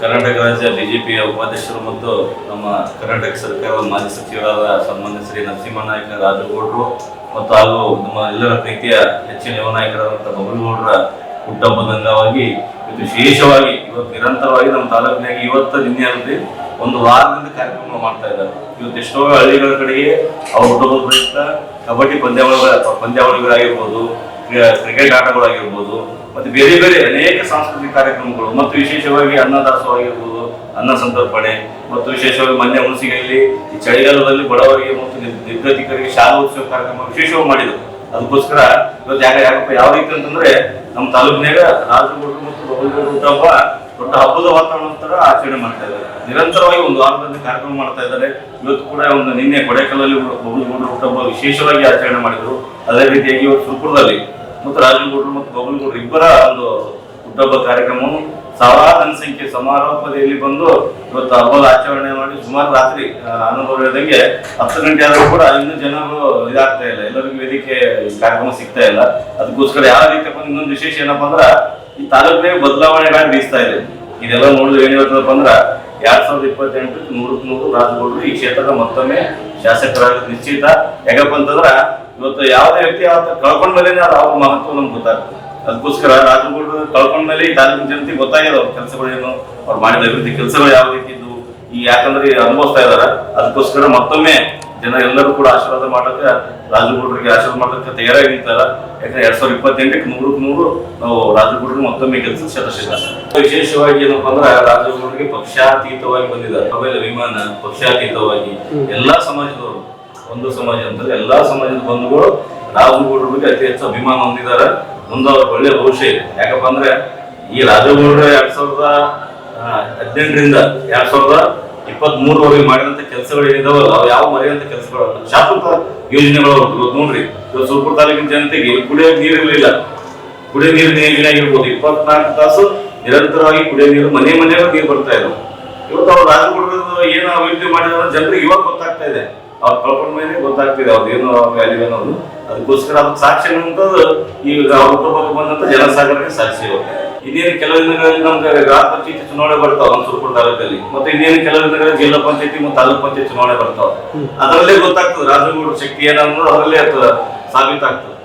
ಕರ್ನಾಟಕ ರಾಜ್ಯ ಬಿಜೆಪಿಯ ಉಪಾಧ್ಯಕ್ಷರು ಮತ್ತು ನಮ್ಮ ಕರ್ನಾಟಕ ಸರ್ಕಾರದ ಮಾಜಿ ಸಚಿವರಾದ ಸನ್ಮಾನ್ಯ ಶ್ರೀ ನರಸಿಂಹನಾಯಕ ರಾಜಗೌಡರು ಮತ್ತು ಹಾಗೂ ನಮ್ಮ ಎಲ್ಲರ ಪ್ರೀತಿಯ ಹೆಚ್ಚಿನ ಯುವನಾಯಕರಾದಂಥ ನಾಯಕರಾದಂಥ ಬಬಲಗೌಡರ ಹುಟ್ಟಹಬ್ಬದ ಅಂಗವಾಗಿ ವಿಶೇಷವಾಗಿ ಇವತ್ತು ನಿರಂತರವಾಗಿ ನಮ್ಮ ತಾಲೂಕಿನಾಗ ಇವತ್ತು ನಿನ್ನೆ ಅಲ್ಲದೆ ಒಂದು ವಾರದಿಂದ ಕಾರ್ಯಕ್ರಮ ಮಾಡ್ತಾ ಇದ್ದಾರೆ. ಇವತ್ತು ಎಷ್ಟೋ ಹಳ್ಳಿಗಳ ಕಡೆಗೆ ಅವ್ರ ಹುಟ್ಟುಹಬ್ಬದ ಪ್ರಯುಕ್ತ ಕಬಡ್ಡಿ ಪಂದ್ಯಾವಳಿಗಳ, ಪಂದ್ಯಾವಳಿಗಳಾಗಿರ್ಬೋದು ಕ್ರಿಕೆಟ್ ಆಟಗಳಾಗಿರ್ಬೋದು ಮತ್ತು ಬೇರೆ ಬೇರೆ ಅನೇಕ ಸಾಂಸ್ಕೃತಿಕ ಕಾರ್ಯಕ್ರಮಗಳು, ಮತ್ತು ವಿಶೇಷವಾಗಿ ಅನ್ನದಾಸೋಹ ಆಗಿರ್ಬೋದು ಅನ್ನ ಸಂತರ್ಪಣೆ, ಮತ್ತು ವಿಶೇಷವಾಗಿ ಮೊನ್ನೆ ಹುಣಸಿಗೆಯಲ್ಲಿ ಈ ಚಳಿಗಾಲದಲ್ಲಿ ಬಡವರಿಗೆ ಮತ್ತು ನಿರ್- ನಿರ್ಗತಿಕರಿಗೆ ಶಾಲಾ ಉತ್ಸವ ಕಾರ್ಯಕ್ರಮ ವಿಶೇಷವಾಗಿ ಮಾಡಿದ್ರು. ಅದಕ್ಕೋಸ್ಕರ ಇವತ್ತು ಯಾಕೆ ಯಾಕಪ್ಪ, ಯಾವ ರೀತಿ ಅಂತಂದ್ರೆ ನಮ್ಮ ತಾಲೂಕಿನಾಗ ರಾಜಗೌಡರು ಮತ್ತು ಬಬಲಗೌಡರು ಹಬ್ಬ ದೊಡ್ಡ ಹಬ್ಬದ ವಾತಾವರಣ ತರ ಆಚರಣೆ ಮಾಡ್ತಾ ಇದ್ದಾರೆ. ನಿರಂತರವಾಗಿ ಒಂದು ವಾರದಲ್ಲಿ ಕಾರ್ಯಕ್ರಮ ಮಾಡ್ತಾ ಇದ್ದಾರೆ. ಇವತ್ತು ಕೂಡ ಒಂದು ನಿನ್ನೆ ಕೊಡೆಕಲ್ಲಲ್ಲಿ ಬಬಲಗೌಡರು ಹುಟ್ಟಬ್ಬ ವಿಶೇಷವಾಗಿ ಆಚರಣೆ ಮಾಡಿದ್ರು. ಅದೇ ರೀತಿಯಾಗಿ ಇವತ್ತು ಸುರ್ಪುರದಲ್ಲಿ ಮತ್ತು ರಾಜನಗೌಡರು ಮತ್ತು ಬಬನಗೌಡರು ಇಬ್ಬರ ಒಂದು ಹುಟ್ಟಹಬ್ಬ ಕಾರ್ಯಕ್ರಮವು ಸಾವಿರಾರು ಜನಸಂಖ್ಯೆ ಸಮಾರೋಪದಲ್ಲಿ ಬಂದು ಇವತ್ತು ಹಬ್ಬದ ಆಚರಣೆ ಮಾಡಿ ಸುಮಾರು ರಾತ್ರಿ ಅನುಭವ ಹೇಳಿದಂಗೆ ಹತ್ತು ಗಂಟೆ ಆದರೂ ಕೂಡ ಇನ್ನೂ ಜನರು ಇದಾಗ್ತಾ ಇಲ್ಲ. ಎಲ್ಲರಿಗೂ ವೇದಿಕೆ ಕಾರ್ಯಕ್ರಮ ಸಿಗ್ತಾ ಇಲ್ಲ. ಅದಕ್ಕೋಸ್ಕರ ಯಾವ ರೀತಿ ಬಂದು ಇನ್ನೊಂದು ವಿಶೇಷ ಏನಪ್ಪ ಅಂದ್ರೆ ಈ ತಾಲೂಕಿನ ಬದಲಾವಣೆಗಳಾಗಿ ಬೀಸ್ತಾ ಇದೆ. ಇದೆಲ್ಲ ನೋಡಿದ್ರೆ ಏನ್ ಹೇಳ್ತದಪ್ಪ ಅಂದ್ರೆ ಎರಡ್ ಸಾವಿರದ ಇಪ್ಪತ್ತೆಂಟು ನೂರಕ್ಕೆ ನೂರು ರಾಜಗೌಡರು ಈ ಕ್ಷೇತ್ರದ ಮತ್ತೊಮ್ಮೆ ಶಾಸಕರಾಗ ನಿಶ್ಚಿತ. ಯಾಕಪ್ಪ ಅಂತಂದ್ರ ಇವತ್ತು ಯಾವುದೇ ವ್ಯಕ್ತಿ ಅವತ್ತು ಕಳ್ಕೊಂಡ ಮೇಲೆ ಅವ್ರ ಮಹತ್ವ ನಮ್ಗೆ ಗೊತ್ತಾಗ್ತದೆ. ಅದಕ್ಕೋಸ್ಕರ ರಾಜಗೌಡರು ಕಳ್ಕೊಂಡ ಮೇಲೆ ಈ ತಾಲೂಕಿನ ಜನತೆ ಗೊತ್ತಾಗಿದೆ ಅವ್ರ ಕೆಲಸಗಳೇನು, ಅವ್ರು ಮಾಡಿದ ಅಭಿವೃದ್ಧಿ ಕೆಲಸಗಳು ಯಾವ ರೀತಿ ಇದ್ವು, ಈ ಯಾಕಂದ್ರೆ ಅನುಭವಿಸ್ತಾ ಇದಾರ. ಅದಕ್ಕೋಸ್ಕರ ಮತ್ತೊಮ್ಮೆ ಜನ ಎಲ್ಲರೂ ಕೂಡ ಆಶೀರ್ವಾದ ಮಾಡಕ್ಕೆ ರಾಜಗೌಡರಿಗೆ ಆಶೀರ್ವಾದ ಮಾಡಕ್ಕೆ ತಯಾರಾಗಿ ನಿಂತಾರ ಯಾಕಂದ್ರೆ ಎರಡ್ ಸಾವಿರದ ಇಪ್ಪತ್ತೆಂಟಕ್ಕೆ ನೂರಕ್ಕೆ ನೂರು ನಾವು ರಾಜಗೌಡರು ಮತ್ತೊಮ್ಮೆ ಕೆಲಸ ಶತಸಿದ್ಧ ವಿಶೇಷವಾಗಿ ಏನಪ್ಪಾ ಅಂದ್ರೆ ರಾಜಗೌಡರಿಗೆ ಪಕ್ಷಾತೀತವಾಗಿ ಬಂದಿದ್ದಾರೆ ಆಮೇಲೆ ವಿಮಾನ ಪಕ್ಷಾತೀತವಾಗಿ, ಎಲ್ಲಾ ಸಮಾಜದವರು. ಒಂದು ಸಮಾಜ ಅಂತಂದ್ರೆ ಎಲ್ಲಾ ಸಮಾಜದ ಬಂಧುಗಳು ರಾಜಗೌಡರ ಬಗ್ಗೆ ಅತಿ ಹೆಚ್ಚು ಅಭಿಮಾನ ಹೊಂದಿದ್ದಾರೆ. ಮುಂದೆ ಅವ್ರ ಒಳ್ಳೆ ಭವಿಷ್ಯ ಇದೆ. ಯಾಕಪ್ಪ ಅಂದ್ರೆ ಈ ರಾಜಗೌಡರು ಎರಡ್ ಸಾವಿರದ ಹದಿನೆಂಟರಿಂದ ಎರಡ್ ಸಾವಿರದ ಇಪ್ಪತ್ತ್ ಮೂರವರೆಗೆ ಮಾಡಿದಂತ ಕೆಲಸಗಳು ಏನಿದಾವಲ್ಲ, ಅವು ಯಾವ ಮರೆಯಂತ ಕೆಲಸಗಳು. ಶಾಶ್ವತ ಯೋಜನೆಗಳು. ಇವತ್ತು ನೋಡ್ರಿ. ಇವತ್ತು ಸುರ್ಪುರ ತಾಲೂಕಿನ ಜನತೆಗೆ ಕುಡಿಯೋ ನೀರು ಇರಲಿಲ್ಲ. ಕುಡಿಯೋ ನೀರಿನ ಯೋಜನೆ ಆಗಿರ್ಬೋದು. ಇಪ್ಪತ್ನಾಲ್ಕು ತಾಸು ನಿರಂತರವಾಗಿ ಕುಡಿಯೋ ನೀರು, ಮನೆ ಮನೆಯವರು ನೀರು ಬರ್ತಾ ಇದ್ರು ಇವತ್ತು ಅವ್ರು ರಾಜಗೌಡ ಏನು ಅಭಿವೃದ್ಧಿ ಮಾಡಿದ್ರು, ಜನರಿಗೆ ಇವಾಗ ಗೊತ್ತಾಗ್ತಾ ಇದೆ. ಅವ್ರು ಕಳ್ಕೊಂಡ ಮೇಲೆ ಗೊತ್ತಾಗ್ತಿದೆ ಅವ್ರು ವ್ಯಾಲ್ಯೂ ಅನ್ನೋದು. ಅದಕ್ಕೋಸ್ಕರ ಅದಕ್ಕೆ ಸಾಕ್ಷಿ ಅನ್ನುವಂಥದ್ದು ಈಗ ಅವ್ರ ಕುಟುಂಬಕ್ಕೆ ಬಂದಂತ ಜನಸಾಗರಕ್ಕೆ ಸಾಕ್ಷಿ ಇನ್ನೇನು ಕೆಲವು ದಿನಗಳಲ್ಲಿ ನಮ್ಗೆ ಗ್ರಾಮ ಪಂಚಾಯತಿ ಚುನಾವಣೆ ಬರ್ತಾವ ನಮ್ಮ ಸುರಪುರ ತಾಲೂಕಲ್ಲಿ. ಮತ್ತೆ ಇನ್ನೇನು ಕೆಲವು ದಿನಗಳಲ್ಲಿ ಜಿಲ್ಲಾ ಪಂಚಾಯತಿ ಮತ್ತು ತಾಲೂಕ್ ಪಂಚಾಯತಿ ಚುನಾವಣೆ ಬರ್ತಾವ. ಅದರಲ್ಲೇ ಗೊತ್ತಾಗ್ತದೆ ರಾಜಗೌಡ ಶಕ್ತಿ ಏನನ್ನೋದು ಅದರಲ್ಲೇ ಅದು ಸಾಬೀತಾಗ್ತದೆ.